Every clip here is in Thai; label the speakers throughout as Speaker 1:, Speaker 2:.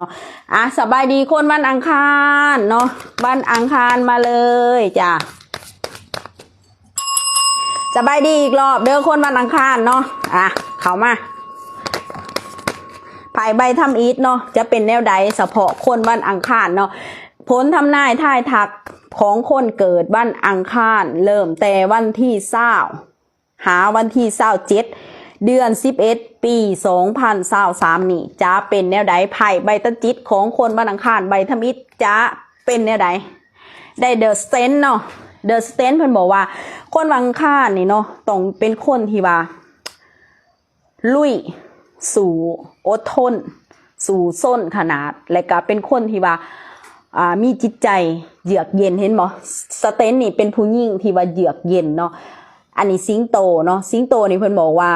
Speaker 1: เนาะอะสบายดีคนวันอังคารเนาะวันอังคารมาเลยจ้ะสบายดีอีกรอบเด้อคนวันอังคารเนาะอะเข้ามาภายใบทำอีทเนาะจะเป็นแนวใดเฉพาะคนวันอังคารเนาะผลทำนายทายทักของคนเกิดวันอังคาร เริ่มแต่วันที่เศร้าหาวันที่เศร้าเจ็ด เดือน 11 ปี 2023นี่จะเป็นแนวใดไพ่ใบตะจิตของคนบันอังคารใบทมิตรจะเป็นแนวใดได้เดอะสเตนเนาะเดอะสเตนเพิ่นบอกว่า คนวันอังคารนี่เนาะต้องเป็นคนที่ว่า ลุย สู่อดทน สู่ส้นขนาด และก็เป็นคนที่ว่าอ่ามีจิตใจเยือกเย็นเห็นบ่สเตนนี่เป็นผู้หญิงที่ว่าเยือกเย็นเนาะอันนี้สิงโตเนาะสิงโตนี่เพิ่นบอกว่า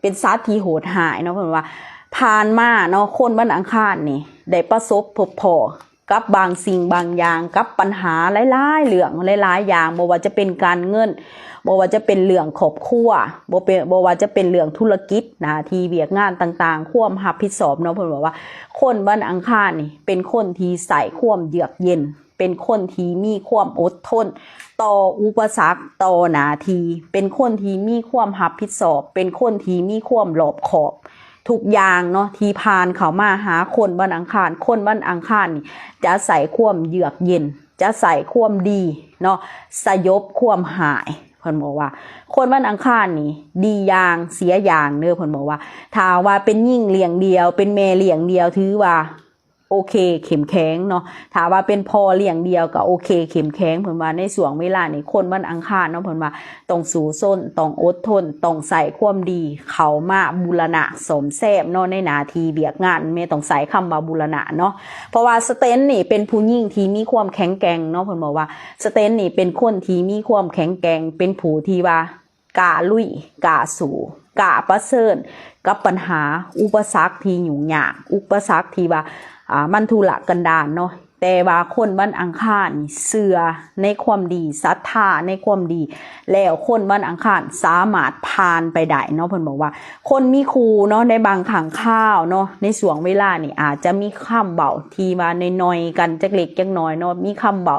Speaker 1: เป็นสัตว์ที่โหดหายเนาะเพิ่อนว่าผ่านมาเนาะคนบ้านอังคารนี่ได้ประสบพบพอกับบางสิ่งบางอย่างกับปัญหาหลายๆเรื่องหลายๆอย่างบ่ว่าจะเป็นการเงินบ่ว่าจะเป็นเรื่องครอบครัวบ่เป็นบ่ว่าจะเป็นเรื่องธุรกิจน้าที่เวียกงานต่างๆ ควมรับผิดชอบเนาะเพิ่นบอกว่า คนบ้านอังคารนี่เป็นคนที่ใส่ควมเยือกเย็น เป็นคนที่มีความอดทน ต่ออุปสรรคต่อหนาที เป็นคนที่มีความรับผิดชอบ เป็นคนที่มีความรอบขอบทุกอย่างเนาะที่ผ่านเขามาหาคนบันอังคาร คนบันอังคารนี่จะใส่ความเยือกเย็น จะใส่ความดีเนาะสยบความหายเพิ่นบอกว่า คนบันอังคารนี่ ดีอย่างเสียอย่างเด้อเพิ่นบอกว่าถ้าว่าเป็นยิ่งเลี้ยงเดียว เป็นแม่เลี้ยงเดียวถือว่า โอเคเข็มแข็งเนาะถามว่าเป็นพอเลี้ยงเดียวก็โอเคเข็มแข็งเพิ่นว่าในส่วงเวลานี้คนวันอังคารเนาะเพิ่นว่าต้องสู้ส้นต้องอดทนต้องใส่ความดี เขามาบูรณะสมแซบเนาะในนาทีเบียกงานแม่ต้องใส่คำว่าบูรณะเนาะเพราะว่าสเตนนี่เป็นผู้หญิงที่มีความแข็งแกร่งเนาะเพิ่นบอกว่าสเตนนี่เป็นคนที่มีความแข็งแกร่งเป็นผู้ที่ว่ากาลุยกาสู่กาประเสริญกับปัญหาอุปสรรคที่ยุ่งยากอุปสรรคที่ว่า อ่ามันทุละกันดานเนาะแต่ว่าคนบ้านอังคารเสือในความดีศรัทธาในความดี แล้วคนบ้านอังคารสามารถผ่านไปได้เนาะเพิ่นบอกว่า คนมีครูเนาะในบางขังข้าวเนาะในส่วงเวลานี่อาจจะมีคำเบาทีมาในอยๆกันจักเล็กจักน้อยเนาะมีคำเบา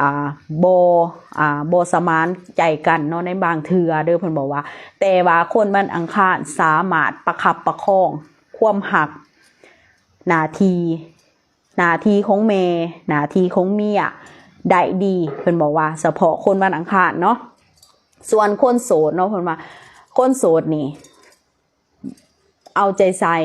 Speaker 1: อ่าโบอ่าโบสมานใจกันเนาะในบางเทือเด้อเพิ่นบอกว่า แต่ว่าคนบ้านอังคารสามารถประคับประคอง ความหัก หนาทีหนาทีของเมหนาทีของเมียได้ดีเพิ่นบอกว่าเฉพาะคนวันอังคารเนาะส่วนคนโสดเนาะเพิ่นว่าคนโสดนี่ เอาใจใส่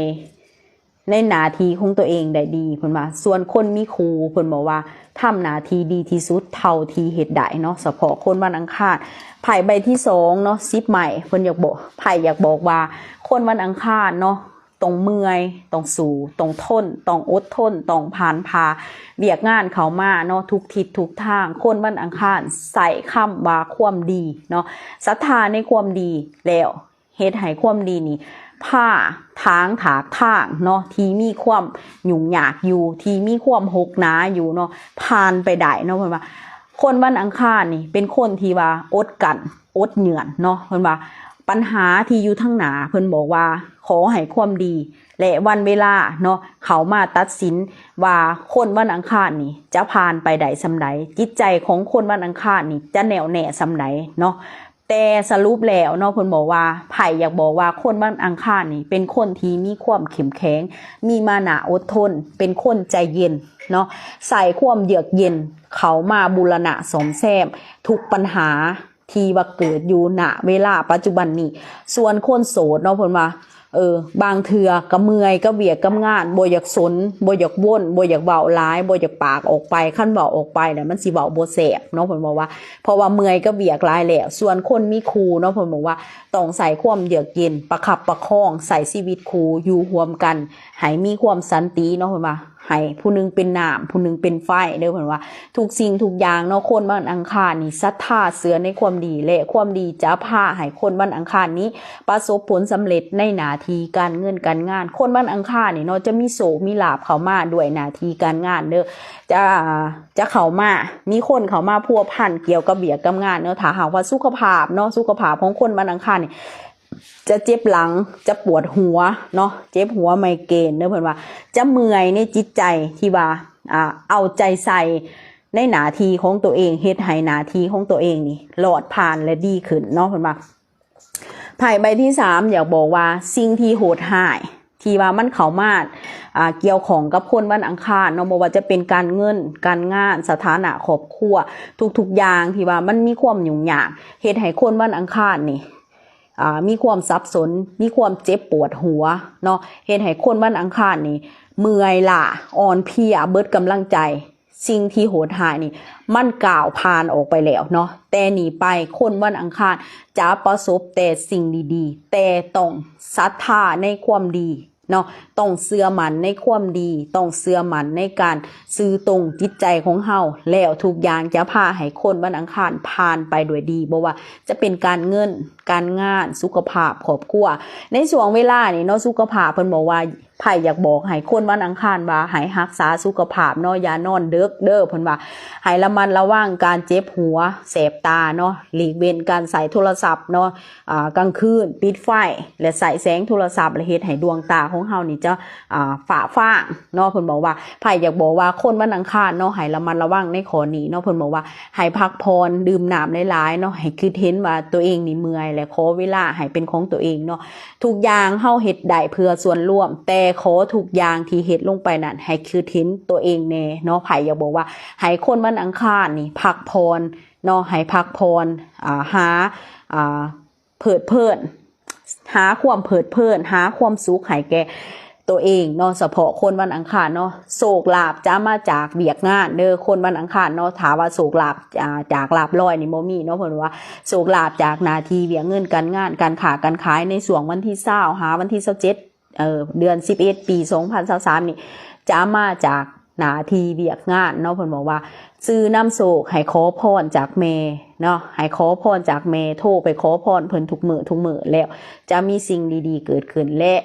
Speaker 1: ในหนาทีของตัวเองได้ดีเพิ่นว่าส่วนคนมีครูเพิ่นบอกว่าทำหนาทีดีที่สุดเท่าทีเหตุใดเนาะเฉพาะคนวันอังคารไพ่ใบที่สองเนาะซิปใหม่เพิ่นอยากบอกไพ่อยากบอกว่า คนวันอังคารเนาะ ต้องเมื่อยต้องสูต้องทนต้องอดทนต้องผ่านพาเบียกงานเขามาเนาะทุกทิศทุกทางคนวันอังคารใส่คำว่าความดีเนาะศรัทธาในความดีแล้วเฮ็ดให้ความดีนี่ผ้าทางถากทางเนาะที่มีความหยุ่งยากอยู่ที่มีความหกหนาอยู่เนาะผ่านไปได้เนาะเพิ่อนว่าคนวันอังคารนี่เป็นคนที่ว่าอดกันอดเหนื่อนเนาะเพิ่อนว่า ปัญหาที่อยู่ทั้งหนาเพิ่นบอกว่า ขอให้ความดี และวันเวลาเนาะเขามาตัดสินว่าคนวันอังคารนี่ จะผ่านไปใดสำใดจิตใจของคนวันอังคารนี่ จะแน่วแน่สำใดเนาะแต่สรุปแล้วเนาะเพิ่นบอกว่าไผ่อยากบอกว่าคนวันอังคารนี่ เป็นคนที่มีความเข้มแข็งมีมานะอดทน เป็นคนใจเย็นเนาะใส่ความเยือกเย็น เขามาบูรณะสมแซมทุกปัญหา ที่ว่าเกิดอยู่ณเวลาปัจจุบันนี้ ส่วนคนโสดเนาะเพิ่นว่าเออบางเทือก็เมื่อยก็เบียกก็งานบ่อยากสนบ่อยากว่นบ่อยากเว้าหลายบ่อยากปากออกไปคันเว้าออกไปน่ะมันสิเว้าบ่แซ่บเนาะเพิ่นบอกว่าเพราะว่าเมื่อยก็เบียกหลายแล้วส่วนคนมีครูเนาะเพิ่นบอกว่าต้องใส่ความเยือกเย็นประคับประคองใส่ชีวิตครูอยู่ร่วมกันให้มีความสันติเนาะเพิ่นว่าให้ผู้หนึงเป็นน้ำผู้หนึงเป็นไฟเด้อเพิ่นว่าทุกสิ่งทุกอย่างเนาะคนวันอังคารนี่ศรัทธาเสือในความดีและความดีจะพาให้คนวันอังคารนี้ ประสบผลสำเร็จในหนาทีการเงินการงาน คนวันอังคารนี่เนาะจะมีโศกมีลาบเข้ามาด้วยหนาทีการงานเด้อจะจะเข้ามามีคนเข้ามาพัวพันเกี่ยวกับเบียกกับงานเนาะถ้าหากว่าสุขภาพเนาะสุขภาพของคนวันอังคารนี่ จะเจ็บหลังจะปวดหัวเนาะเจ็บหัวไมเกรนเด้อเพิ่อนว่า จะเมื่อยในจิตใจที่ว่าอ่าเอาใจใส่ในหนาทีของตัวเองเฮ็ดให้หนาทีของตัวเองนี่หลอดผ่านและดีขึ้นเนาะเพิ่อนว่าไพ่ใบที่สามอยากบอกว่าสิ่งที่โหดหายที่ว่ามันเข้ามาอ่าเกี่ยวของกับคนวันอังคารเนาะบ่ว่าจะเป็นการเงิน การงานสถานะครอบครัว ทุกๆอย่างที่ว่ามันมีความยุ่งยากเฮ็ดให้คนวันอังคารนี่ มีความสับสน มีความเจ็บปวดหัวเนาะเห็นให้คนวันอังคารนี่เมื่อยล่ะอ่อนเพลียเบิดกำลังใจ สิ่งที่โหดหายนี่ มันกล่าวผ่านออกไปแล้วเนาะแต่หนีไปคนวันอังคารจะประสบแต่สิ่งดีๆ แต่ต้องศรัทธาในความดี เนาะต้องเสื่อมันในความดีต้องเสื่อมันในการซื้อตรงจิตใจของเฮาแล้วทุกอย่างจะพาให้คนวันอังคารผ่านไปด้วยดีบ่ว่าจะเป็นการเงินการงานสุขภาพครอบครัวในช่วงเวลานี้เนาะสุขภาพเพิ่นบอกว่า ไผ่อยากบอกให้คนวันอังคารว่าให้รักษาสุขภาพเนาะอย่านอนเดึกเด้อเพิ่นว่าให้ระมัดระวังการเจ็บหัวแสบตาเนาะหลีกเว้นการใส่โทรศัพท์เนาะอ่ากลางคืนปิดไฟและใส่แสงโทรศัพท์และเฮ็ดให้ดวงตาของเฮานี่จะอ่าฝ่าฟ้างเนาะเพิ่นบอกว่าไผ่อยากบอกว่าคนวันอังคารเนาะให้ระมัดระวังในข้อนี้เนาะเพิ่นบอกว่าให้พักผ่อนดื่มน้ำหลายๆเนาะให้คือเห็นว่าตัวเองนี่เมื่อยและขอเวลาให้เป็นของตัวเองเนาะทุกอย่างเฮาเฮ็ดได้เพื่อส่วนรวมแต่ขอทุกอย่างที่เฮ็ดลงไปนั่นให้คือทิ้นตัวเองแน่เนาะไผอยากบอกว่าให้คนวันอังคารนี่พักพรเนาะให้พักพรอ่าหาอ่าเพิดเพลินหาความเพิดเพลินหาความสุขให้แกตัวเองเนาะเฉพาะคนวันอังคารเนาะโศกลาบจะมาจากเบียกงานเด้อคนวันอังคารเนาะถามว่าโศกลาบจากลาบลอยนี่บ่มีเนาะเพิ่นว่าโศกลาบจากนาทีเวียเงินการงานการขาการขายในส่วงวันที่เศร้าหาวันที่เศร้าเจ็ด เออเดือนสิบเอ็ดปีสองพันสามนี่จะมาจากหนาทีเวียกงานเนาะเพิ่นบอกว่า ซื้อน้ำโศกให้ขอพรจากเมเนาะให้ขอพรจากเมโทรไปขอพรเพิ่นทุกมือทุกมือแล้ว จะมีสิ่งดีๆ เกิดขึ้นและ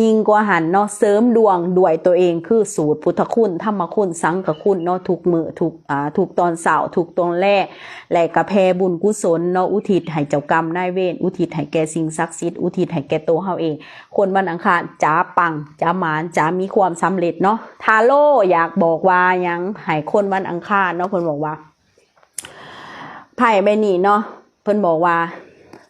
Speaker 1: ยิ่งกว่าหันเนาะเสริมดวงด้วยตัวเองคือสูตรพุทธคุณธรรมคุณสังฆคุณเนาะทุกมือทุกอ่าทุกตอนเสาร์ทุกตอนแรกและกระแพบุญกุศลเนาะอุทิศให้เจ้ากรรมนายเวรอุทิศให้แก่สิ่งศักดิ์สิทธิ์อุทิศให้แก่ตัวเฮาเอง คนวันอังคารจ้าปังจ้าหมานจ้ามีความสำเร็จเนาะทาโร่อยากบอกว่ายังให้คนวันอังคารเนาะเพิ่นบอกว่าไพ่ใบนี้เนาะเพิ่นบอกว่า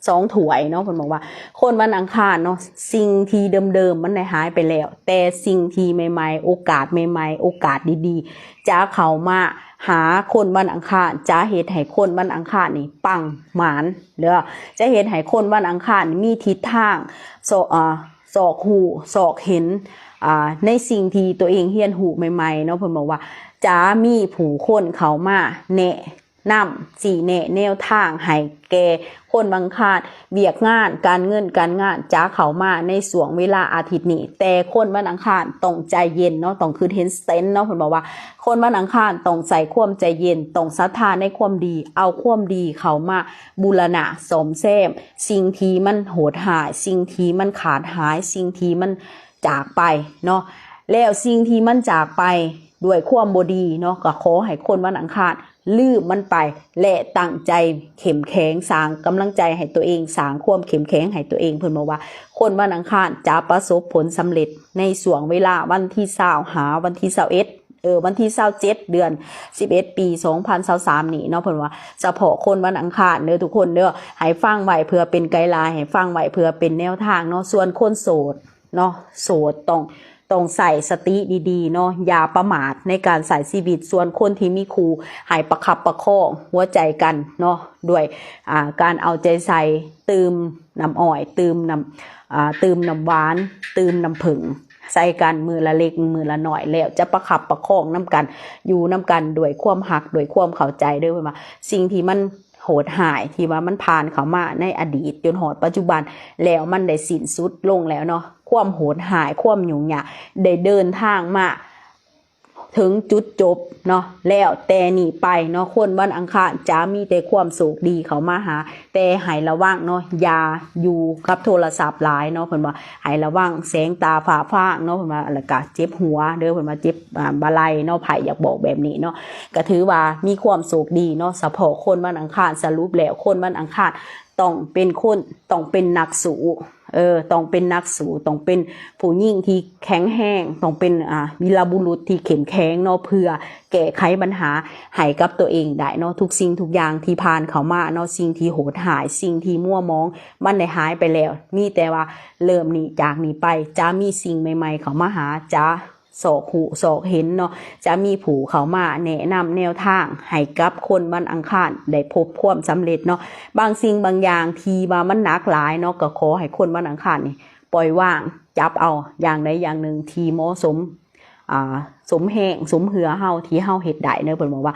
Speaker 1: สองถวยเนาะเพิ่นบอกว่า คนวันอังคารเนาะสิ่งที่เดิมๆมันได้หายไปแล้ว แต่สิ่งที่ใหม่ ๆ โอกาสใหม่ ๆ โอกาสดีๆจะเข้ามาหาคนวันอังคารจะเฮ็ดให้คนวันอังคารนี่ปังหมานเด้อจะเฮ็ดให้คนวันอังคารนี่มีทิศทางโซอ่าสอกหูสอกเห็นอ่าในสิ่งที่ตัวเองเฮียนหูใหม่ๆเนาะเพิ่นบอกว่า จะมีผู้คนเขามาแนะนำสี่แนะแนวทางให้แก่คนบางคาดเบียกงานการเงินการงานจ้าเขามาในสวงเวลาอาทิตย์นี้ แต่คนวันอังคารต้องใจเย็นเนาะต้องคือเห็นเซนเนาะเพิ่นบอกว่า คนวันอังคารต้องใส่ความใจเย็นต้องศรัทธาในความดี เอาความดีเขามาบูรณะสมแซมสิ่งที่มันโหดหาย สิ่งที่มันขาดหาย สิ่งที่มันจากไปเนาะแล้วสิ่งที่มันจากไป ด้วยความบดีเนาะก็ขอให้คนวันอังคารลืมมันไป และตั้งใจเข้มแข็งสร้างกำลังใจให้ตัวเองสร้างความเข้มแข็งให้ตัวเองเพิ่นบอกว่า คนวันอังคารจะประสบผลสำเร็จในส่วงเวลาวันที่เศร้าหาวันที่เศร้าเอ็ดเออวันที่เศร้าเจ็ดเดือนสิบเอ็ดปีสองพันเศร้าสามนี่เนาะเพิ่นว่าเฉพาะคนวันอังคารเด้อทุกคนเด้อให้ฟังไหวเพื่อเป็นไกด์ไลน์ให้ฟังไหวเพื่อเป็นแนวทางเนาะส่วนคนโสดเนาะโสดต้อง ต้องใส่สติดีๆเนาะอย่าประมาทในการใส่ชีวิตส่วนคนที่มีครูให้ประคับประคองหัวใจกันเนาะด้วยการเอาใจใส่ตืมน้ำอ้อยตืมน้ำตืมน้ำหวาน ตืมน้ำผึ้งใส่กันมือละเล็กมือละหน่อยแล้วจะประคับประคองน้ำกัน อยู่น้ำกันด้วยความหักด้วยความเข้าใจด้วยว่าสิ่งที่มัน โหดหายที่ว่ามันผ่านเขามาในอดีตจนหอดปัจจุบันแล้วมันได้สิ้นสุดลงแล้วเนาะความโหดหายความหยุ่งยากได้เดินทางมา ถึงจุดจบเนาะแล้วแต่นี่ไปเนาะคนวันอังคารจะมีแต่ความสุขดีเขามาหา แต่ให้ระวังเนาะอย่าอยู่กับโทรศัพท์หลายเนาะเพิ่นว่าให้ระวังแสงตาฝ่าฟางเนาะเพิ่นว่าแล้วก็เจ็บหัวเด้อเพิ่นว่าเจ็บอ่าบาไลเนาะไผอยากบอกแบบนี้เนาะก็ถือว่ามีความสุขดีเนาะเฉพาะคนวันอังคารสรุปแล้วคนวันอังคาร ต้องเป็นคนต้องเป็นนักสู้เออต้องเป็นนักสู้ต้องเป็นผู้หญิงที่แข็งแรงต้องเป็นอ่าวีรบุรุษที่เข้มแข็งเนาะเพื่อแก้ไขปัญหาให้กับตัวเองได้เนาะทุกสิ่งทุกอย่างที่ผ่านเขามาเนาะสิ่งที่โหดหายสิ่งที่มั่วมองมันได้หายไปแล้ว มีแต่ว่าเริ่มนี้จากนี้ไปจะมีสิ่งใหม่ ๆ เขามาหาจะ สอกหูสอกเห็นเนาะจะมีผู้เขามาแนะนำแนวทางให้กับคนวันอังคารได้พบความสำเร็จเนาะบางสิ่งบางอย่างที่ว่ามันหนักหลายเนาะก็ขอให้คนวันอังคารนี่ปล่อยว่างจับเอาอย่างใดอย่างหนึ่งทีเหมาะสมอ่าสมแหงสมเหือเฮาที่เฮาเห็ดได้เนอะเพิ่นบอกว่า